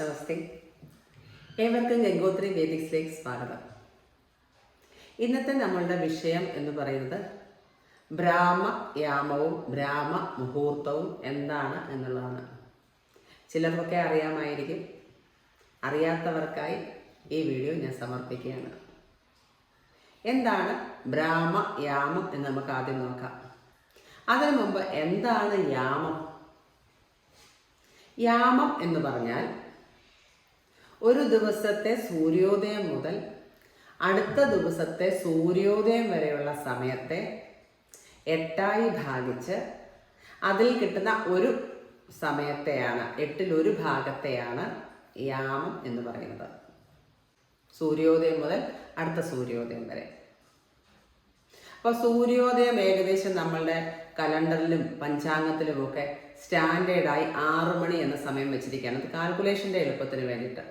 നമസ്തേ ഏവർക്കും ഗംഗോത്രി വേദിക്സിലേക്ക് സ്വാഗതം. ഇന്നത്തെ നമ്മളുടെ വിഷയം എന്ന് പറയുന്നത് ബ്രാഹ്മ യാമവും ബ്രാഹ്മ മുഹൂർത്തവും എന്താണ് എന്നുള്ളതാണ്. ചിലർക്കൊക്കെ അറിയാമായിരിക്കും. അറിയാത്തവർക്കായി ഈ വീഡിയോ ഞാൻ സമർപ്പിക്കുകയാണ്. എന്താണ് ബ്രാഹ്മ യാമം എന്ന് നമുക്ക് ആദ്യം നോക്കാം. അതിനു മുമ്പ് എന്താണ് യാമം? യാമം എന്ന് പറഞ്ഞാൽ ഒരു ദിവസത്തെ സൂര്യോദയം മുതൽ അടുത്ത ദിവസത്തെ സൂര്യോദയം വരെയുള്ള സമയത്തെ എട്ടായി ഭാഗിച്ച് അതിൽ കിട്ടുന്ന ഒരു സമയത്തെയാണ് എട്ടിൽ ഒരു ഭാഗത്തെയാണ് യാമം എന്ന് പറയുന്നത്. സൂര്യോദയം മുതൽ അടുത്ത സൂര്യോദയം വരെ. അപ്പോൾ സൂര്യോദയം ഏകദേശം നമ്മളുടെ കലണ്ടറിലും പഞ്ചാംഗത്തിലും ഒക്കെ സ്റ്റാൻഡേർഡായി ആറ് മണി എന്ന സമയം വെച്ചിരിക്കുകയാണ്. അത് കാൽക്കുലേഷന്റെ എളുപ്പത്തിന് വേണ്ടിയിട്ട്.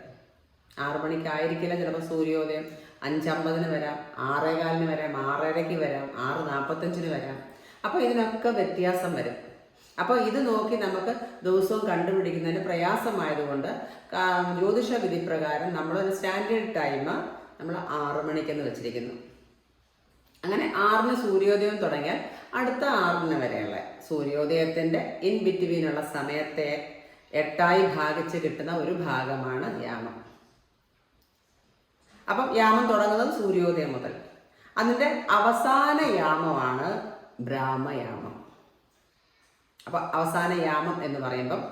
ആറ് മണിക്കായിരിക്കില്ല ചിലപ്പോൾ സൂര്യോദയം. അഞ്ചമ്പതിന് വരാം ആറേകാലിന് വരാം ആറരയ്ക്ക് വരാം ആറ് നാൽപ്പത്തഞ്ചിന് വരാം. അപ്പോൾ ഇതിനൊക്കെ വ്യത്യാസം വരും. അപ്പോൾ ഇത് നോക്കി നമുക്ക് ദിവസവും കണ്ടുപിടിക്കുന്നതിന് പ്രയാസമായതുകൊണ്ട് ജ്യോതിഷ വിധി പ്രകാരം നമ്മളൊരു സ്റ്റാൻഡേർഡ് ടൈം നമ്മൾ ആറു മണിക്കെന്ന് വെച്ചിരിക്കുന്നു. അങ്ങനെ ആറിന് സൂര്യോദയം തുടങ്ങിയാൽ അടുത്ത ആറിന് വരെയുള്ള സൂര്യോദയത്തിന്റെ ഇൻ ബിറ്റ്വീനുള്ള സമയത്തെ എട്ടായി ഭാഗിച്ച് കിട്ടുന്ന ഒരു ഭാഗമാണ് യാമം അപ്പം യാമം തുടങ്ങുന്നത് സൂര്യോദയം മുതൽ. അതിന്റെ അവസാന യാമമാണ് ബ്രാഹ്മയാമം. അപ്പൊ അവസാന യാമം എന്ന് പറയുമ്പം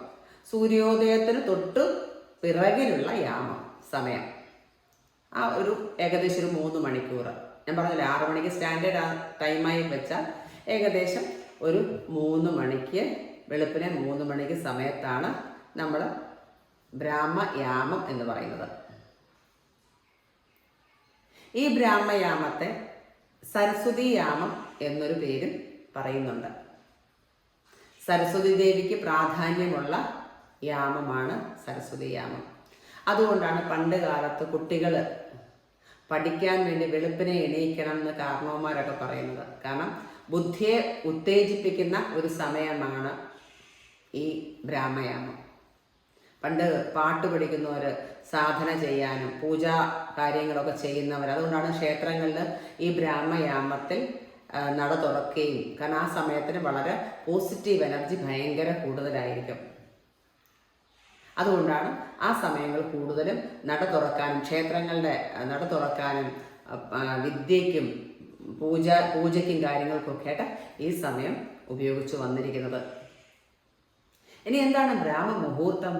സൂര്യോദയത്തിന് തൊട്ട് പിറകിലുള്ള യാമം സമയം. ആ ഒരു ഏകദേശം ഒരു മൂന്ന് മണിക്കൂർ. ഞാൻ പറഞ്ഞില്ല ആറു മണിക്ക് സ്റ്റാൻഡേർഡ് ടൈമായി വെച്ചാൽ ഏകദേശം ഒരു മൂന്ന് മണിക്ക് വെളുപ്പിനെ മൂന്ന് മണിക്ക് സമയത്താണ് നമ്മൾ ബ്രാഹ്മയാമം എന്ന് പറയുന്നത്. ഈ ബ്രാഹ്മയാമത്തെ സരസ്വതി യാമം എന്നൊരു പേരും പറയുന്നുണ്ട്. സരസ്വതി ദേവിക്ക് പ്രാധാന്യമുള്ള യാമമാണ് സരസ്വതി യാമം. അതുകൊണ്ടാണ് പണ്ട് കാലത്ത് കുട്ടികൾ പഠിക്കാൻ വേണ്ടി വെളുപ്പിനെ എണീക്കണം എന്ന് കാരണവന്മാരൊക്കെ പറയുന്നത്. കാരണം ബുദ്ധിയെ ഉത്തേജിപ്പിക്കുന്ന ഒരു സമയമാണ് ഈ ബ്രാഹ്മയാമം. പണ്ട് പാട്ട് പഠിക്കുന്നവർ സാധന ചെയ്യാനും പൂജാ കാര്യങ്ങളൊക്കെ ചെയ്യുന്നവർ. അതുകൊണ്ടാണ് ക്ഷേത്രങ്ങളിൽ ഈ ബ്രാഹ്മയാമത്തിൽ നട തുറക്കുകയും കാരണം ആ സമയത്തിന് വളരെ പോസിറ്റീവ് എനർജി ഭയങ്കര കൂടുതലായിരിക്കും. അതുകൊണ്ടാണ് ആ സമയങ്ങൾ കൂടുതലും നട തുറക്കാനും ക്ഷേത്രങ്ങളുടെ നട തുറക്കാനും വിദ്യയ്ക്കും പൂജ പൂജയ്ക്കും കാര്യങ്ങൾക്കൊക്കെ ആയിട്ട് ഈ സമയം ഉപയോഗിച്ചു വന്നിരിക്കുന്നത്. ഇനി എന്താണ് ബ്രാഹ്മ മുഹൂർത്തം?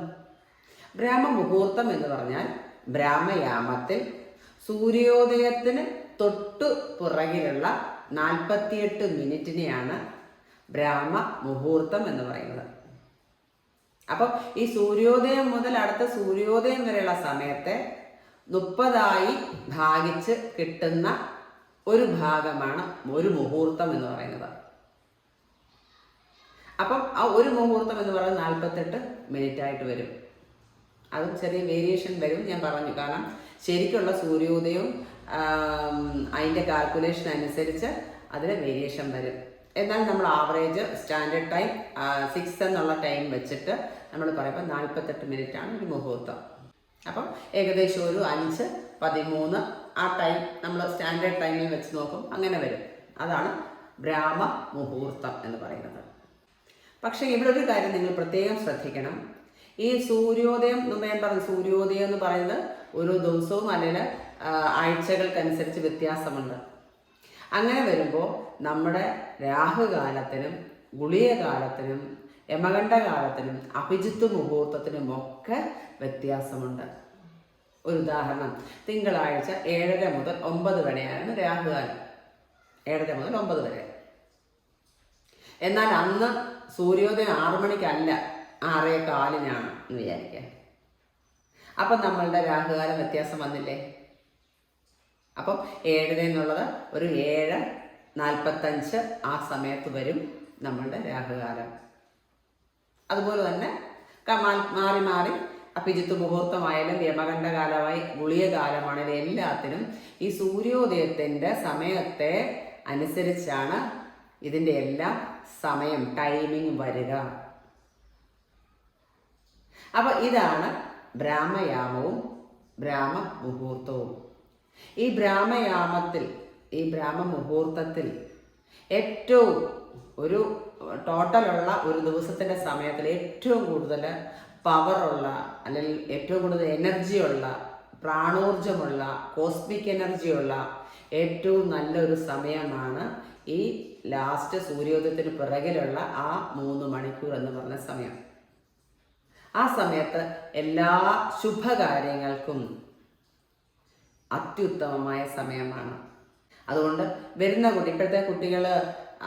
ബ്രാഹ്മ മുഹൂർത്തം എന്ന് പറഞ്ഞാൽ ബ്രാഹ്മയാമത്തിൽ സൂര്യോദയത്തിന് തൊട്ടു പുറകിലുള്ള നാൽപ്പത്തിയെട്ട് മിനിറ്റിനെയാണ് ബ്രാഹ്മ മുഹൂർത്തം എന്ന് പറയുന്നത്. അപ്പം ഈ സൂര്യോദയം മുതൽ അടുത്ത സൂര്യോദയം വരെയുള്ള സമയത്തെ മുപ്പതായി ഭാഗിച്ച് കിട്ടുന്ന ഒരു ഭാഗമാണ് ഒരു മുഹൂർത്തം എന്ന് പറയുന്നത്. അപ്പം ആ ഒരു മുഹൂർത്തം എന്ന് പറയുന്നത് നാൽപ്പത്തെട്ട് മിനിറ്റ് ആയിട്ട് വരും. അതും ചെറിയ വേരിയേഷൻ വരും ഞാൻ പറഞ്ഞു. കാരണം ശരിക്കുള്ള സൂര്യോദയവും അതിന്റെ കാൽക്കുലേഷൻ അനുസരിച്ച് അതിന് വേരിയേഷൻ വരും. എന്നാൽ നമ്മൾ ആവറേജ് സ്റ്റാൻഡേർഡ് ടൈം സിക്സ് എന്നുള്ള ടൈം വെച്ചിട്ട് നമ്മൾ പറയുമ്പോൾ നാൽപ്പത്തെട്ട് മിനിറ്റാണ് ഒരു മുഹൂർത്തം. അപ്പം ഏകദേശം ഒരു അഞ്ച് പതിമൂന്ന് ആ ടൈം നമ്മൾ സ്റ്റാൻഡേർഡ് ടൈമിൽ വെച്ച് നോക്കും അങ്ങനെ വരും. അതാണ് ബ്രാഹ്മ മുഹൂർത്തം എന്ന് പറയുന്നത്. പക്ഷേ ഇവിടെ ഒരു കാര്യം നിങ്ങൾ പ്രത്യേകം ശ്രദ്ധിക്കണം. ഈ സൂര്യോദയം നമ്മൾ ഞാൻ പറഞ്ഞു സൂര്യോദയം എന്ന് പറയുന്നത് ഓരോ ദിവസവും അല്ലെങ്കിൽ ആഴ്ചകൾക്കനുസരിച്ച് വ്യത്യാസമുണ്ട്. അങ്ങനെ വരുമ്പോൾ നമ്മുടെ രാഹുകാലത്തിനും ഗുളികകാലത്തിനും യമകണ്ഠകാലത്തിനും അഭിജിത്ത് മുഹൂർത്തത്തിനും ഒക്കെ വ്യത്യാസമുണ്ട്. ഒരു ഉദാഹരണം തിങ്കളാഴ്ച ഏഴര മുതൽ ഒമ്പത് വരെയാണ് രാഹുകാലം. ഏഴര മുതൽ ഒമ്പത് വരെ. എന്നാൽ അന്ന് സൂര്യോദയം ആറു മണിക്കല്ല. ആറേ കാലിനാണ് എന്ന് വിചാരിക്കുക അപ്പം നമ്മളുടെ രാഹുകാലം വ്യത്യാസം വന്നില്ലേ? അപ്പം ഏഴര എന്നുള്ളത് ഒരു ഏഴ് നാൽപ്പത്തഞ്ച് ആ സമയത്ത് വരും നമ്മളുടെ രാഹുകാലം. അതുപോലെ തന്നെ മാറി മാറി അഭിജിത്ത് മുഹൂർത്തമായാലും യമകണ്ഠ കാലമായി ഗുളിയ കാലമാണെങ്കിലും എല്ലാത്തിനും ഈ സൂര്യോദയത്തിന്റെ സമയത്തെ അനുസരിച്ചാണ് ഇതിന്റെ എല്ലാം സമയം ടൈമിംഗ് വരിക. അപ്പോൾ ഇതാണ് ബ്രാഹ്മയാമവും ബ്രാഹ്മ മുഹൂർത്തവും ഈ ബ്രാഹ്മയാമത്തിൽ ഈ ബ്രാഹ്മ മുഹൂർത്തത്തിൽ ഏറ്റവും ഒരു ടോട്ടലുള്ള ഒരു ദിവസത്തിന്റെ സമയത്തിൽ ഏറ്റവും കൂടുതൽ പവറുള്ള അല്ലെങ്കിൽ ഏറ്റവും കൂടുതൽ എനർജിയുള്ള പ്രാണോർജമുള്ള കോസ്മിക് എനർജിയുള്ള ഏറ്റവും നല്ലൊരു സമയമാണ് ഈ ലാസ്റ്റ് സൂര്യോദയത്തിന് പിറകിലുള്ള ആ മൂന്ന് മണിക്കൂർ എന്ന് പറഞ്ഞ സമയം. ആ സമയത്ത് എല്ലാ ശുഭകാര്യങ്ങൾക്കും അത്യുത്തമമായ സമയമാണ്. അതുകൊണ്ട് വരുന്ന കുട്ടി ഇപ്പോഴത്തെ കുട്ടികൾ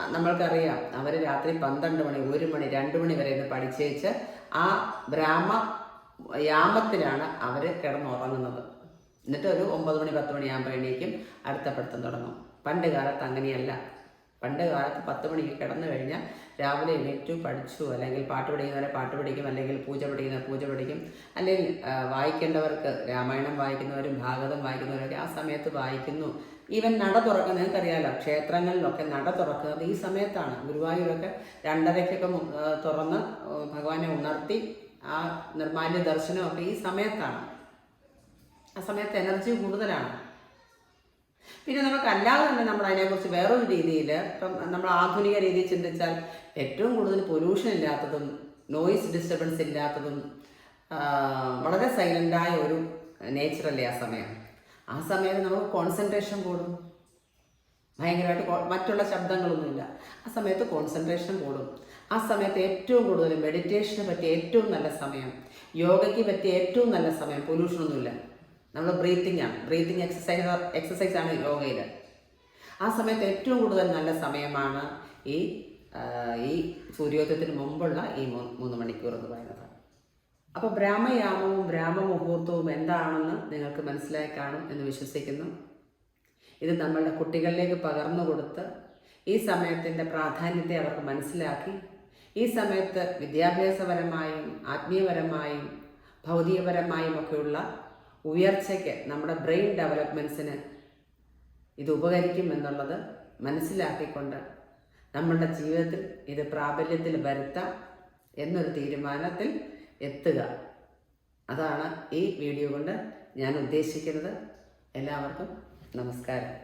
നമ്മൾക്കറിയാം. അവർ രാത്രി പന്ത്രണ്ട് മണി ഒരു മണി രണ്ട് മണി വരെ ഇത് പഠിച്ചേച്ച് ആ ബ്രാഹ്മ യാമത്തിലാണ് അവർ കിടന്നുറങ്ങുന്നത്. എന്നിട്ട് ഒരു ഒമ്പത് മണി പത്ത് മണിയാകുമ്പോൾ എണീക്കും അടുത്ത പഠിത്തം തുടങ്ങും. പണ്ട് കാലത്ത് അങ്ങനെയല്ല. പണ്ട് കാലത്ത് പത്ത് മണിക്ക് കിടന്നു കഴിഞ്ഞാൽ രാവിലെ എണീറ്റു പഠിച്ചു അല്ലെങ്കിൽ പാട്ട് പഠിക്കുന്നവരെ പാട്ട് പഠിക്കും അല്ലെങ്കിൽ പൂജ പഠിക്കുന്നവർ പൂജ പഠിക്കും. അല്ലെങ്കിൽ വായിക്കേണ്ടവർക്ക് രാമായണം വായിക്കുന്നവരും ഭാഗവതം വായിക്കുന്നവരൊക്കെ ആ സമയത്ത് വായിക്കുന്നു. ഈവൻ നട തുറക്കുന്നത് നിങ്ങൾക്കറിയാലോ ക്ഷേത്രങ്ങളിലൊക്കെ നട തുറക്കുന്നത് ഈ സമയത്താണ്. ഗുരുവായൂരൊക്കെ രണ്ടരയ്ക്കൊക്കെ തുറന്ന് ഭഗവാനെ ഉണർത്തി ആ നിർമാല്യ ദർശനമൊക്കെ ഈ സമയത്താണ്. ആ സമയത്ത് എനർജി കൂടുതലാണ്. പിന്നെ നമുക്ക് അല്ലാതെ തന്നെ നമ്മൾ അതിനെക്കുറിച്ച് വേറൊരു രീതിയിൽ ഇപ്പം നമ്മൾ ആധുനിക രീതിയിൽ ചിന്തിച്ചാൽ ഏറ്റവും കൂടുതൽ പൊല്യൂഷൻ ഇല്ലാത്തതും നോയിസ് ഡിസ്റ്റർബൻസ് ഇല്ലാത്തതും വളരെ സൈലന്റായ ഒരു നേച്ചറല്ലേ ആ സമയം? ആ സമയത്ത് നമുക്ക് കോൺസെൻട്രേഷൻ കൂടും. ഭയങ്കരമായിട്ട് മറ്റുള്ള ശബ്ദങ്ങളൊന്നുമില്ല. ആ സമയത്ത് കോൺസെൻട്രേഷൻ കൂടും. ആ സമയത്ത് ഏറ്റവും കൂടുതൽ മെഡിറ്റേഷന് പറ്റിയ ഏറ്റവും നല്ല സമയം യോഗയ്ക്ക് പറ്റിയ ഏറ്റവും നല്ല സമയം പൊല്യൂഷനൊന്നുമില്ല നമ്മൾ ബ്രീത്തിങ് ആണ്. ബ്രീത്തിങ് എക്സസൈസ് എക്സസൈസ് ആണ് യോഗയിൽ ആ സമയത്ത് ഏറ്റവും കൂടുതൽ നല്ല സമയമാണ് ഈ ഈ സൂര്യോദയത്തിന് മുമ്പുള്ള ഈ മൂന്ന് മണിക്കൂർ എന്ന് പറയുന്നത്. അപ്പോൾ ബ്രാഹ്മയാമവും ബ്രാഹ്മ മുഹൂർത്തവും എന്താണെന്ന് നിങ്ങൾക്ക് മനസ്സിലായി കാണും എന്ന് വിശ്വസിക്കുന്നു. ഇത് നമ്മളുടെ കുട്ടികളിലേക്ക് പകർന്നു കൊടുത്ത് ഈ സമയത്തിന്റെ പ്രാധാന്യത്തെ അവർക്ക് മനസ്സിലാക്കി. ഈ സമയത്ത് വിദ്യാഭ്യാസപരമായും ആത്മീയപരമായും ഭൗതികപരമായും ഒക്കെയുള്ള ഉയർച്ചയ്ക്ക് നമ്മുടെ ബ്രെയിൻ ഡെവലപ്മെന്റ്സിന് ഇത് ഉപകരിക്കും എന്നുള്ളത് മനസ്സിലാക്കിക്കൊണ്ട് നമ്മളുടെ ജീവിതത്തിൽ ഇത് പ്രാബല്യത്തിൽ വരുത്താം എന്നൊരു തീരുമാനത്തിൽ എത്തുക. അതാണ് ഈ വീഡിയോ കൊണ്ട് ഞാൻ ഉദ്ദേശിക്കുന്നത്. എല്ലാവർക്കും നമസ്കാരം.